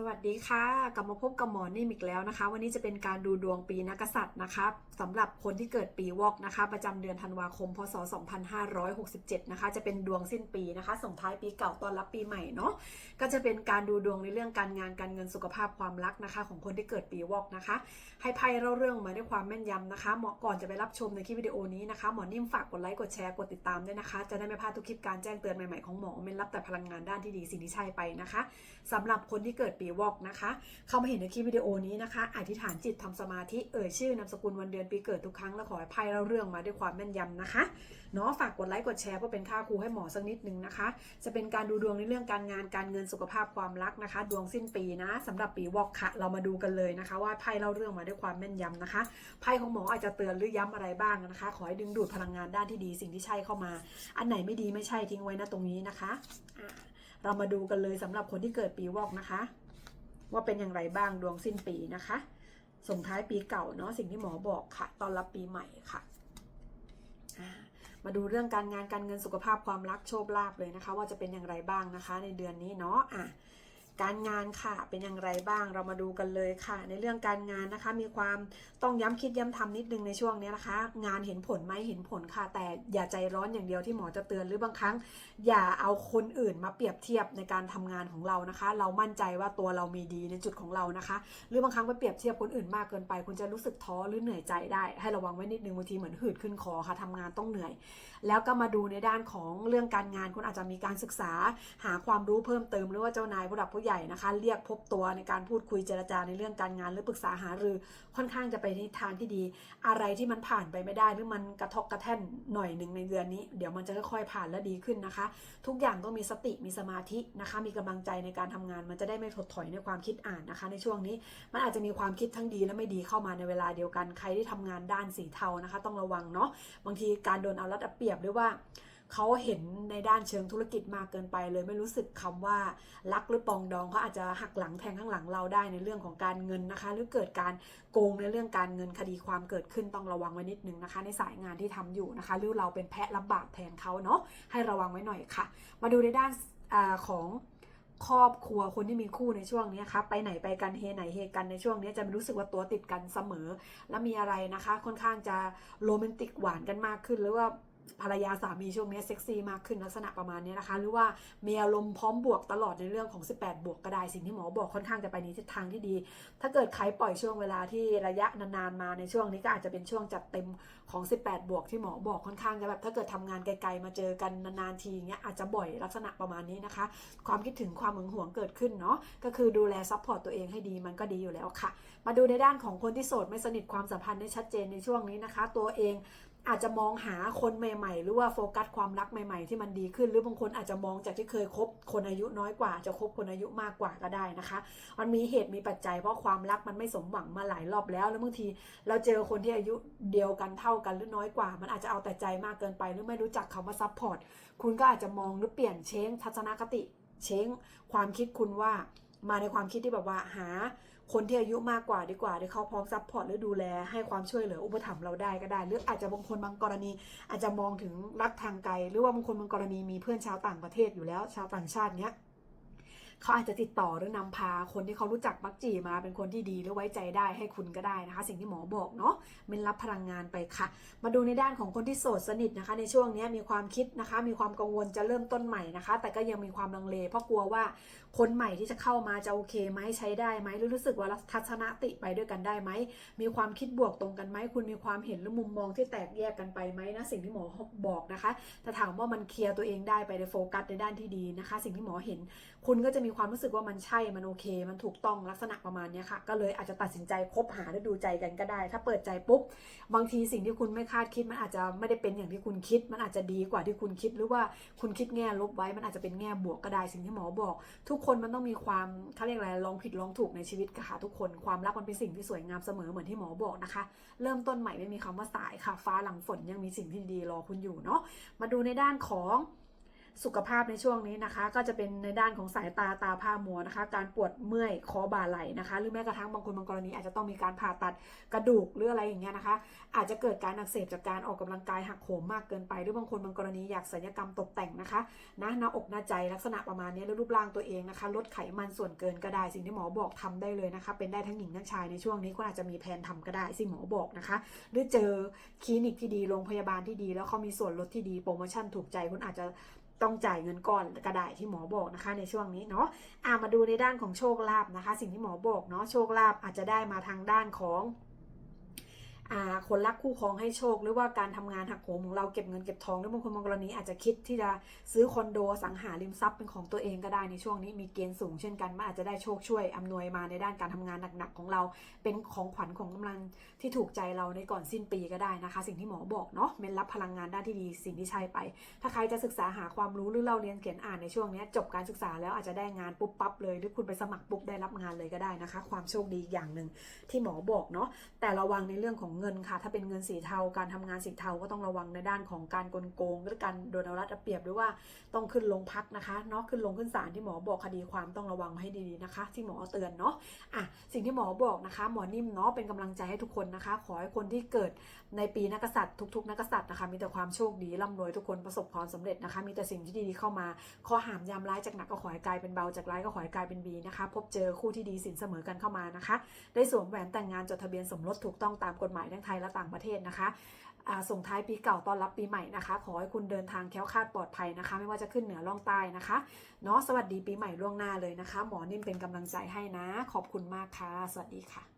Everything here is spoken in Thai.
สวัสดีค่ะ กลับมาพบกับหมอนิ่มอีกแล้วนะคะ วันนี้จะเป็นการดูดวงปีนักษัตริย์นะคะสำหรับคนที่เกิดปีวอกนะคะ ประจำเดือนธันวาคม พศ 2567 นะคะ จะเป็นดวงสิ้นปีนะคะ ส่งท้ายปีเก่าต้อนรับปีใหม่เนาะก็จะเป็นการดูดวงในเรื่องการงานการเงินสุขภาพความรักนะคะ ของคนที่เกิดปีวอกนะคะ ให้ไพ่เล่าเรื่องมาด้วยความแม่นยำนะคะเหมาะก่อนจะไปรับชมในคลิปวิดีโอนี้นะคะหมอนิ่มฝากกดไลค์กดแชร์กดติดตามด้วยนะคะ จะได้ไม่พลาดทุกคลิปการแจ้งเตือนใหม่ๆของหมอเมนรับแต่พลังงานด้านที่ดีสิ่งที่ใช่ไปนะคะสำหรับคนที่เกิดปีวอกนะคะ เข้ามาเห็นในคลิปวิดีโอนี้นะคะ อธิษฐานจิตทำสมาธิเอ่ยชื่อนามสกุลวันเดือนปีเกิดทุกครั้งแล้วขอให้ไพ่เล่าเรื่องมาด้วยความแม่นยำนะคะเนาะฝากกดไลค์กดแชร์เพื่อเป็นค่าครูให้หมอสักนิดนึงนะคะ จะเป็นการดูดวงในเรื่องการงานการเงินสุขภาพความรักนะคะ ดวงสิ้นปีนะสำหรับปีวอกค่ะ เรามาดูกันเลยนะคะ ว่าไพ่เล่าเรื่องมาด้วยความแม่นยำนะคะไพ่ของหมออาจจะเตือนหรือย้ำอะไรบ้างนะคะ ขอให้ดึงดูดพลังงานด้านที่ดีสิ่งที่ใช่เข้ามา อันไหนไม่ดีไม่ใช่ทิ้งไว้นะตรงนี้นะคะเรามาดูกันเลยสำหรับคนที่เกิดปีวอกนะคะ ว่าเป็นอย่างไรบ้างดวงสิ้นปีนะคะ ส่งท้ายปีเก่าเนาะสิ่งที่หมอบอกค่ะ ตอนรับปีใหม่ค่ะ มาดูเรื่องการงานการเงินสุขภาพความรักโชคลาภเลยนะคะ ว่าจะเป็นอย่างไรบ้างนะคะ ในเดือนนี้เนาะอะ การงานค่ะเป็นอย่างไรบ้างเรามาดูกันเลยค่ะ ในเรื่องการงานนะคะ มีความต้องย้ำคิดย้ำทำนิดนึงในช่วงนี้นะคะ งานเห็นผลไหมเห็นผลค่ะ แต่อย่าใจร้อนอย่างเดียวที่หมอจะเตือนหรือบางครั้ง อย่าเอาคนอื่นมาเปรียบเทียบในการทำงานของเรานะคะ เรามั่นใจว่าตัวเรามีดีในจุดของเรานะคะ หรือบางครั้งไปเปรียบเทียบคนอื่นมากเกินไป คุณจะรู้สึกท้อหรือเหนื่อยใจได้ ให้ระวังไว้นิดนึงบางทีเหมือนหืดขึ้นคอค่ะทำงานต้องเหนื่อย แล้วก็มาดูในด้านของเรื่องการงานคุณอาจจะมีการศึกษาหาความรู้เพิ่มเติมหรือว่าเจ้านายผู้หลักผู้ใหญ่นะคะ เรียกพบตัวในการพูดคุยเจรจาในเรื่องการงาน หรือปรึกษาหารือค่อนข้างจะไปในทางที่ดี อะไรที่มันผ่านไปไม่ได้ หรือมันกระทบกระแท่นหน่อยหนึ่งในเดือนนี้ เดี๋ยวมันจะค่อยๆผ่านและดีขึ้นนะคะ ทุกอย่างต้องมีสติมีสมาธินะคะ มีกำลังใจในการทำงาน มันจะได้ไม่ถดถอยในความคิดอ่านนะคะ ในช่วงนี้มันอาจจะมีความคิดทั้งดีและไม่ดีเข้ามาในเวลาเดียวกันใครที่ทำงานด้านสีเทานะคะ ต้องระวังเนาะบางทีการโดนเอารัดเอาเปรียบหรือว่า เขาเห็นในด้านเชิงธุรกิจมากเกินไป เลยไม่รู้สึกคำว่ารักหรือปองดองเขาอาจจะหักหลังแทงข้างหลังเราได้ในเรื่องของการเงินนะคะ หรือเกิดการโกงในเรื่องการเงินคดีความเกิดขึ้นต้องระวังไว้นิดนึงนะคะ ในสายงานที่ทำอยู่นะคะ หรือเราเป็นแพะรับบาปแทนเขาเนาะให้ระวังไว้หน่อยค่ะ มาดูในด้านอของครอบครัวคนที่มีคู่ในช่วงนี้ครับไปไหนไปกันเฮไหนเฮกันในช่วงนี้จะรู้สึกว่าตัวติดกันเสมอ และมีอะไรนะคะ ค่อนข้างจะโรแมนติกหวานกันมากขึ้น หรือว่า ภรรยาสามีช่วงนี้เซ็กซี่มากขึ้นลักษณะประมาณนี้นะคะ หรือว่ามีอารมณ์พร้อมบวกตลอดในเรื่องของ 18 บวกก็ได้สิ่งที่หมอบอกค่อนข้างจะไปในทิศทางที่ดี ถ้าเกิดใครปล่อยช่วงเวลาที่ระยะนานๆมาในช่วงนี้ก็อาจจะเป็นช่วงจัดเต็มของ 18 บวกที่หมอบอกค่อนข้างจะแบบถ้าเกิดทำงานไกลๆมาเจอกันนานๆทีเงี้ยอาจจะบ่อยลักษณะประมาณนี้นะคะ ความคิดถึงความหึงหวงเกิดขึ้นเนาะก็คือดูแลซัพพอร์ตตัวเองให้ดีมันก็ดีอยู่แล้วค่ะ มาดูในด้านของคนที่โสดไม่สนิทความสัมพันธ์ได้ชัดเจนในช่วงนี้นะคะ ตัวเอง อาจจะมองหาคนใหม่ ๆ หรือว่าโฟกัสความรักใหม่ๆ ที่มันดีขึ้น หรือบางคนอาจจะมองจากที่เคยคบคนอายุน้อยกว่า จะคบคนอายุมากกว่าก็ได้นะคะ มันมีเหตุมีปัจจัยเพราะความรักมันไม่สมหวังมาหลายรอบแล้ว แล้วบางทีเราเจอคนที่อายุเดียวกันเท่ากันหรือน้อยกว่า มันอาจจะเอาแต่ใจมากเกินไป หรือไม่รู้จักคำว่าซัพพอร์ตคุณก็อาจจะมองหรือเปลี่ยนเช้งทัศนคติ เช้งความคิดคุณว่า มาในความคิดที่แบบว่าหาคนที่อายุมากกว่าดีกว่าที่เขาพร้อมซัพพอร์ตหรือดูแลให้ความช่วยเหลืออุปถัมภ์เราได้ก็ได้ หรืออาจจะบางคนบางกรณี อาจจะมองถึงรักทางไกล หรือว่าบางคนบางกรณีมีเพื่อนชาวต่างประเทศอยู่แล้ว ชาวต่างชาติเนี้ย เขาอาจจะติดต่อหรือนำพาคนที่เขารู้จักมักจีมาเป็นคนที่ดีหรือไว้ใจได้ให้คุณก็ได้นะคะ สิ่งที่หมอบอกเนาะเมันรับพลังงานไปค่ะ มาดูในด้านของคนที่โสดสนิทนะคะ ในช่วงนี้มีความคิดนะคะ มีความกังวลจะเริ่มต้นใหม่นะคะ แต่ก็ยังมีความลังเล เพราะกลัวว่าคนใหม่ที่จะเข้ามาจะโอเคไหมใช้ได้ไหมหรือรู้สึกว่าทัศนติไปด้วยกันได้ไหมมีความคิดบวกตรงกันไหมคุณมีความเห็นหรือมุมมองที่แตกแยกกันไปไหมนะสิ่งที่หมอบอกนะคะแต่ถามว่ามันเคลียร์ตัวเองได้ไปในโฟกัสในด้านที่ดีนะคะ สิ่งที่หมอเห็น คุณก็จะมีมีความรู้สึกว่ามันใช่มันโอเค มันถูกต้องลักษณะประมาณนี้ค่ะ ก็เลยอาจจะตัดสินใจคบหาและดูใจกันก็ได้ ถ้าเปิดใจปุ๊บบางทีสิ่งที่คุณไม่คาดคิด มันอาจจะไม่ได้เป็นอย่างที่คุณคิด มันอาจจะดีกว่าที่คุณคิด หรือว่าคุณคิดแง่ลบไว้ มันอาจจะเป็นแง่บวกก็ได้สิ่งที่หมอบอก ทุกคนมันต้องมีความเขาเรียกอะไรลองผิดลองถูกในชีวิตค่ะทุกคนความรักมันเป็นสิ่งที่สวยงามเสมอเหมือนที่หมอบอกนะคะ เริ่มต้นใหม่ไม่มีคำว่าสายค่ะฟ้าหลังฝนยังมีสิ่งที่ดีรอคุณอยู่เนาะมาดูในด้านของ สุขภาพในช่วงนี้นะคะ ก็จะเป็นในด้านของสายตาตาผ้ามัวนะคะ การปวดเมื่อยคอบ่าไหล่นะคะ หรือแม้กระทั่งบางคนบางกรณีอาจจะต้องมีการผ่าตัดกระดูกหรืออะไรอย่างเงี้ยนะคะ อาจจะเกิดการอักเสบจากการออกกำลังกายหักโหมมากเกินไป หรือบางคนบางกรณีอยากศัลยกรรมตกแต่งนะคะนะหน้าอกหน้าใจลักษณะประมาณนี้แล้วรูปร่างตัวเองนะคะ ลดไขมันส่วนเกินก็ได้สิ่งที่หมอบอกทำได้เลยนะคะ เป็นได้ทั้งหญิงทั้งชายในช่วงนี้ก็อาจจะมีแผนทำก็ได้สิ่งหมอบอกนะคะ หรือเจอคลินิกที่ดีโรงพยาบาลที่ดี แล้วเขามีส่วนลดที่ดีโปรโมชั่นถูกใจคุณอาจจะ ต้องจ่ายเงินก่อนก็ได้ที่หมอบอกนะคะ ในช่วงนี้เนาะอ่ามาดูในด้านของโชคลาภนะคะ สิ่งที่หมอบอกเนาะโชคลาภอาจจะได้มาทางด้านของ คนรักคู่ครองให้โชค หรือว่าการทำงานหักโหมของเราเก็บเงินเก็บทองหรือบางคนบางกรณีอาจจะคิดที่จะซื้อคอนโดสังหาริมทรัพย์เป็นของตัวเองก็ได้ในช่วงนี้มีเกณฑ์สูงเช่นกันมันอาจจะได้โชคช่วยอำนวยมาในด้านการทำงานหนักๆของเรา เป็นของขวัญของกำลังที่ถูกใจเราในก่อนสิ้นปีก็ได้นะคะ สิ่งที่หมอบอกเนาะเมนรับพลังงานด้านที่ดีสิ่งที่ใช่ไป ถ้าใครจะศึกษาหาความรู้หรือเราเรียนเขียนอ่านในช่วงนี้จบการศึกษาแล้วอาจจะได้งานปุ๊บปั๊บเลย หรือคุณไปสมัครปุ๊บได้รับงานเลยก็ได้นะคะ ความโชคดีอย่างหนึ่งที่หมอบอกเนาะแต่ระวังในเรื่องของเงินค่ะถ้าเป็นเงินสีเทาการทำงานสีเทาก็ต้องระวังในด้านของการกลโกงหรือการโดนเอารัดเอาเปรียบหรือว่าต้องขึ้นลงพักนะคะเนาะขึ้นลงขึ้นศาลที่หมอบอกคดีความต้องระวังให้ดีๆนะคะ ที่หมอเตือนเนาะอะสิ่งที่หมอบอกนะคะ หมอนิ่มเนาะเป็นกำลังใจให้ทุกคนนะคะ ขอให้คนที่เกิดในปีนักษัตริย์ทุก ๆ นักษัตริย์นะคะ มีแต่ความโชคดีร่ำรวยทุกคนประสบความสำเร็จนะคะ มีแต่สิ่งที่ดีๆเข้ามาข้อหามยามร้ายจากหนักก็ขอให้กลายเป็นเบาจากร้ายก็ขอให้กลายเป็นดีนะคะ พบเจอคู่ที่ดีสินเสมอกันเข้ามานะคะ ได้สวมแหวนแต่งงานจดทะเบียนสมรสถูกต้องตามกฎหมายทั้งไทยและต่างประเทศนะคะส่งท้ายปีเก่าตอนรับปีใหม่นะคะ ขอให้คุณเดินทางแค้วคาดปลอดภัยนะคะ ไม่ว่าจะขึ้นเหนือล่องใต้นะคะเนาะสวัสดีปีใหม่ล่วงหน้าเลยนะคะ หมอนิ่มเป็นกำลังใจให้นะ ขอบคุณมากค่ะ สวัสดีค่ะ